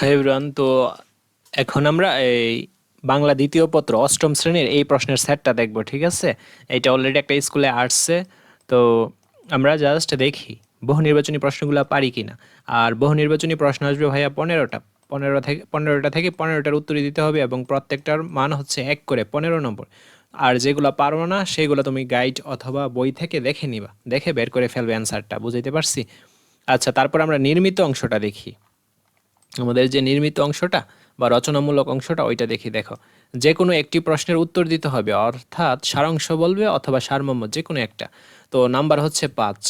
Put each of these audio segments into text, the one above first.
High তো এখন আমরা এই বাংলা দ্বিতীয় পত্র, অষ্টম শ্রেণির এই প্রশ্নের সেটটা দেখব, ঠিক আছে? এটা অলরেডি একটা স্কুলে আসছে, তো আমরা জাস্ট দেখি, বহু নির্বাচনী প্রশ্নগুলো পারি কি না আর বহু নির্বাচনী প্রশ্ন আসবে ভাইয়া পনেরোটা, পনেরো থেকে, পনেরোটা থেকে পনেরোটার উত্তরই দিতে হবে এবং প্রত্যেকটার মান হচ্ছে এক করে, পনেরো নম্বর। আর যেগুলো পারব না, সেগুলো তুমি গাইড অথবা বই থেকে দেখে নিবা, দেখে বের করে ফেলবে অ্যান্সারটা বুঝাইতে পারছি? আচ্ছা তারপর আমরা নির্মিত অংশটা দেখি। আমাদের যে নির্মিত অংশটা বা রচনামূলক অংশটা, ওইটা দেখি, দেখো। যে কোনো একটি প্রশ্নের উত্তর দিতে হবে, অর্থাৎ সারাংশ বলবে অথবা সারমর্ম যে কোনো একটা। তো নাম্বার হচ্ছে পাঁচ।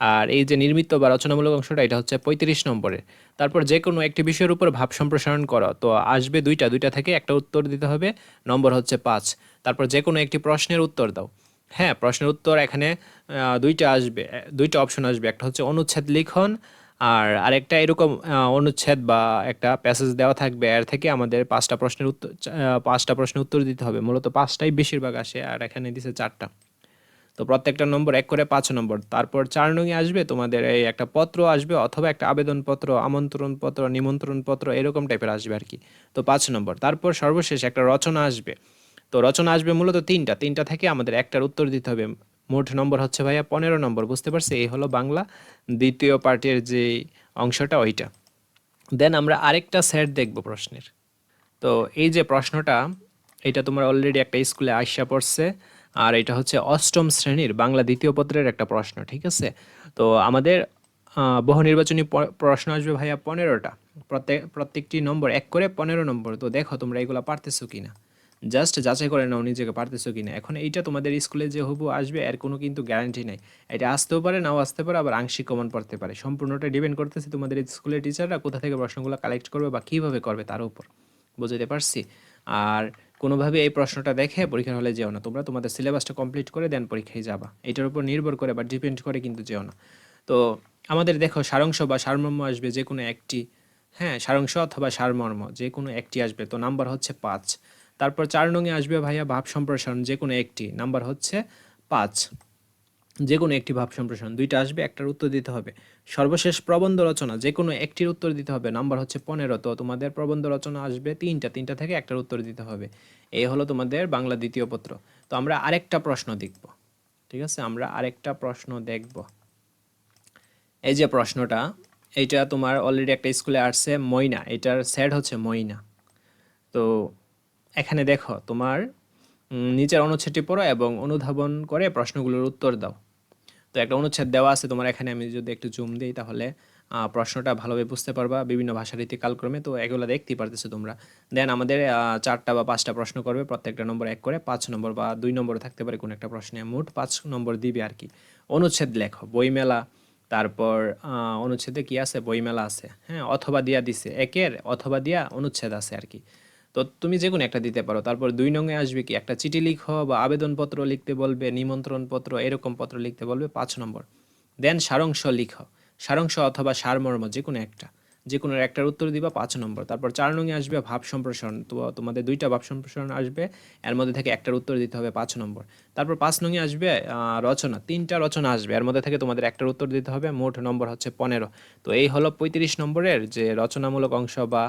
আর এই যে নির্মিত বা রচনামূলক অংশটা, এটা হচ্ছে পঁয়ত্রিশ নম্বরের। তারপর যে কোনো একটি বিষয়ের উপর ভাব সম্প্রসারণ করো, তো আসবে দুইটা দুইটা থেকে একটা উত্তর দিতে হবে, নম্বর হচ্ছে পাঁচ। তারপর যে কোনো একটি প্রশ্নের উত্তর দাও। হ্যাঁ প্রশ্নের উত্তর এখানে দুইটা আসবে, দুইটা অপশন আসবে, একটা হচ্ছে অনুচ্ছেদ লিখন আর আরেকটা এরকম অনুচ্ছেদ বা একটা প্যাসেজ দেওয়া থাকবে, এর থেকে আমাদের পাঁচটা প্রশ্নের উত্তর পাঁচটা প্রশ্নের উত্তর দিতে হবে। মূলত পাঁচটাই বেশিরভাগ আসে আর এখানে দিছে চারটা। তো প্রত্যেকটা নম্বর এক করে পাঁচ নম্বর। তারপর চার নঙে আসবে তোমাদের এই একটা পত্র আসবে অথবা একটা আবেদনপত্র আমন্ত্রণ পত্র নিমন্ত্রণ পত্র এরকম টাইপের আসবে আর কি। তো পাঁচ নম্বর। তারপর সর্বশেষ একটা রচনা আসবে। তো রচনা আসবে মূলত তিনটা। তিনটা থেকে আমাদের একটার উত্তর দিতে হবে। মোট নম্বর হচ্ছে ভাইয়া পনেরো নম্বর, বুঝতে পারছি? এই হলো বাংলা, দ্বিতীয় পার্টের যে অংশটা ওইটা। দেন আমরা আরেকটা সেট দেখব প্রশ্নের। তো এই যে প্রশ্নটা, এটা তোমার অলরেডি একটা স্কুলে আসা পড়ছে, আর এটা হচ্ছে অষ্টম শ্রেণির বাংলা দ্বিতীয় পত্রের একটা প্রশ্ন, ঠিক আছে? তো আমাদের বহু নির্বাচনী প্রশ্ন আসবে ভাইয়া পনেরোটা। প্রত্যেক, প্রত্যেকটি নম্বর এক করে পনেরো নম্বর। তো দেখো তোমরা এগুলো পারতেছো কিনা। জাস্ট যাচাই করে নাও নিজেকে, পারতেছো কিনা। এখন এইটা তোমাদের স্কুলে যে হবু আসবে, এর কোনো কিন্তু গ্যারান্টি নাই। এটা আসতেও পারে, নাও আসতে পারে, আবার আংশিক কমন পড়তে পারে। সম্পূর্ণটা ডিপেন্ড করতেছে তোমাদের স্কুলের টিচাররা কোথা থেকে প্রশ্নগুলো কালেক্ট করবে বা কীভাবে করবে তার উপর। বুঝতে পারছি? আর কোনোভাবে এই প্রশ্নটা দেখে পরীক্ষার হলে যেও না। তোমরা তোমাদের সিলেবাসটা কমপ্লিট করে দেন পরীক্ষায় যাবা। এটার উপর নির্ভর করে বা ডিপেন্ড করে কিন্তু যেও না। তো আমাদের দেখো সারাংশ বা সারমর্ম আসবে যে কোনো একটি। হ্যাঁ সারাংশ অথবা সারমর্ম যে কোনো একটি আসবে। তো নাম্বার হচ্ছে পাঁচ। তারপর চার নঙে আসবে ভাইয়া ভাব সম্প্রসারণ যে কোনো একটি। নাম্বার হচ্ছে পাঁচ। যে কোনো একটি ভাব সম্প্রসারণ। দুইটা আসবে, একটার উত্তর দিতে হবে। সর্বশেষ প্রবন্ধ রচনা যে কোনো একটির উত্তর দিতে হবে। নাম্বার হচ্ছে পনেরো, তো তোমাদের প্রবন্ধ রচনা আসবে তিনটা তিনটা থেকে একটার উত্তর দিতে হবে। এই হলো তোমাদের বাংলা দ্বিতীয় পত্র। তো আমরা আরেকটা প্রশ্ন দেখব। ঠিক আছে? আমরা আরেকটা প্রশ্ন দেখব। এই যে প্রশ্নটা, এইটা তোমার অলরেডি একটা স্কুলে আসছে ময়না এটার স্যাড হচ্ছে ময়না তো এখানে দেখো তোমার নিচের অনুচ্ছেদটি পড়ো এবং অনুধাবন করে প্রশ্নগুলোর উত্তর দাও। তো একটা অনুচ্ছেদ দেওয়া আছে, তোমার এখানে আমি যদি একটু জুম দিই তাহলে প্রশ্নটা ভালোভাবে বুঝতে পারবা, বিভিন্ন ভাষারীতি কালক্রমে। তো এগুলো দেখতেই পারতেছো তোমরা। দেন আমাদের চারটা বা পাঁচটা প্রশ্ন করবে, প্রত্যেকটা নম্বর এক করে, পাঁচ নম্বর বা দুই নম্বরে থাকতে পারে কোনো একটা প্রশ্নে, মোট পাঁচ নম্বর দিবে আর কি। অনুচ্ছেদ লেখো, বইমেলা, তারপর অনুচ্ছেদে কি আছে? বইমেলা আছে হ্যাঁ অথবা দিয়া দিছে, একের অথবা দিয়া অনুচ্ছেদ আছে আর কি। তো তুমি যে কোনো একটা দিতে পারো। তারপর দুই নঙে আসবে কি? একটা চিঠি লিখো, বা আবেদনপত্র লিখতে বলবে নিমন্ত্রণ পত্র এরকম পত্র লিখতে বলবে পাঁচ নম্বর। দেন সারাংশ লিখো। সারাংশ অথবা সারমর্ম, যে কোনো একটা। যে কোনো একটার উত্তর দিবা পাঁচ নম্বর। তারপর চার নঙে আসবে ভাব সম্প্রসারণ। তো তোমাদের দুইটা ভাব সম্প্রসারণ আসবে। এর মধ্যে থেকে একটার উত্তর দিতে হবে পাঁচ নম্বর। তারপর পাঁচ নঙে আসবে রচনা। তিনটা রচনা আসবে। এর মধ্যে থেকে তোমাদের একটার উত্তর দিতে হবে, মোট নম্বর হচ্ছে পনেরো। তো এই হলো পঁয়ত্রিশ নম্বরের যে রচনামূলক অংশ বা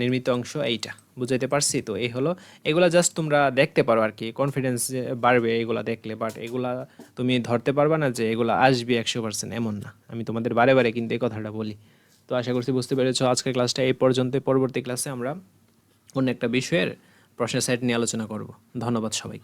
নির্মিত অংশ, এইটা। বুঝাইতে পারছি। তো এই হলো, এগুলা জাস্ট তোমরা দেখতে পারো আর কি। কনফিডেন্স বাড়বে এগুলা দেখলে বাট এগুলা তুমি ধরতে পারবা না যে এগুলা আসবে একশো পার্সেন্ট এমন না। আমি তোমাদের বারে বারে কিন্তু এই কথাটা বলি। তো আশা করছি বুঝতে পেরেছ, আজকের ক্লাসটা এই পর্যন্ত। পরবর্তী ক্লাসে আমরা অন্য একটা বিষয়ের প্রশ্নের সাইড নিয়ে আলোচনা করব। ধন্যবাদ সবাই